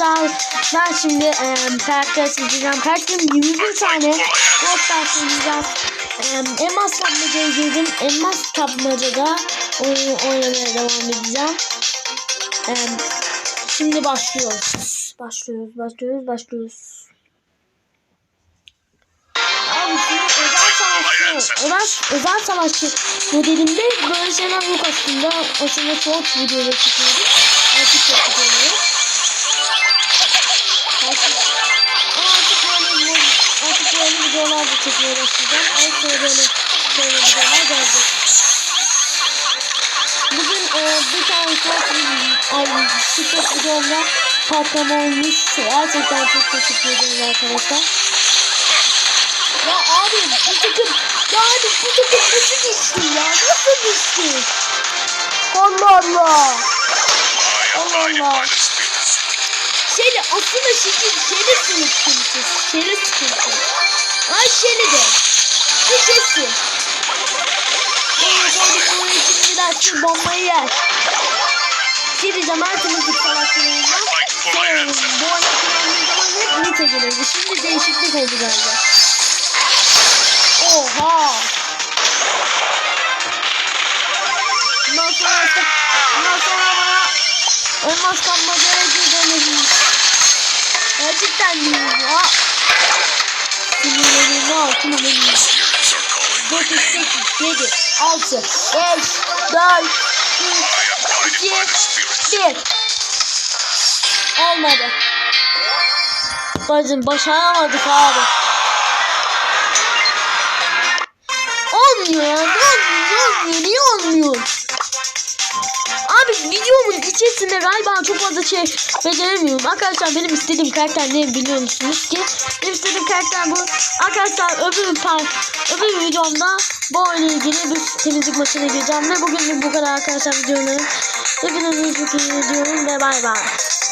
Arkadaşlar ben şimdi e, karakter çizeceğim. Karakterim 21 tane Rockstar çizeceğim. E, elmas kapmacaya girdim. Elmas kapmacada oyunu oynamaya devam edeceğim. E, şimdi başlıyoruz. Başlıyoruz, başlıyoruz, başlıyoruz. Abi şimdi özel savaşçı, özel, özel savaşçı modelinde böyle şeyler yok aslında. Aslında short videoları çekiyordum. Çekmeye başlayacağım. Artık böyle böyle böyle videolar gelecek. Bugün e, bir tane ay, TikTok videomda patlama olmuş. Gerçekten çok teşekkür ederim arkadaşlar. Ya abi bu takım ya abi bu takım nasıl düştü ya nasıl düştü? Allah Allah. Allah Allah. Şeli aslında şekil şeli sıkıntı. Şeli sıkıntı. Şu bombayı yer. Temizlik savaşlarında şey, bu oyunu kullandığım zaman hep nite gelirdi. Şimdi değişiklik oldu galiba. Oha. Bundan sonra bundan sonra bana elmas kapmacaya girdiğimiz Gerçekten miyim ya? Sinirlerimi altına benim. 9, 8, 7, 6, 5, 4, 3, 2, 1. Olmadı. Bacım başaramadık abi. Olmuyor ya. Olmuyor. Niye olmuyor? İçerisinde galiba çok fazla şey beceremiyorum. Arkadaşlar benim istediğim karakter ne biliyor musunuz ki? Benim istediğim karakter bu. Arkadaşlar öbür par öbür videomda bu oyunla ilgili bir temizlik maçına gireceğim ve bugün de bu kadar arkadaşlar videolarım. Hepinizi çok iyi ediyorum ve bay bay.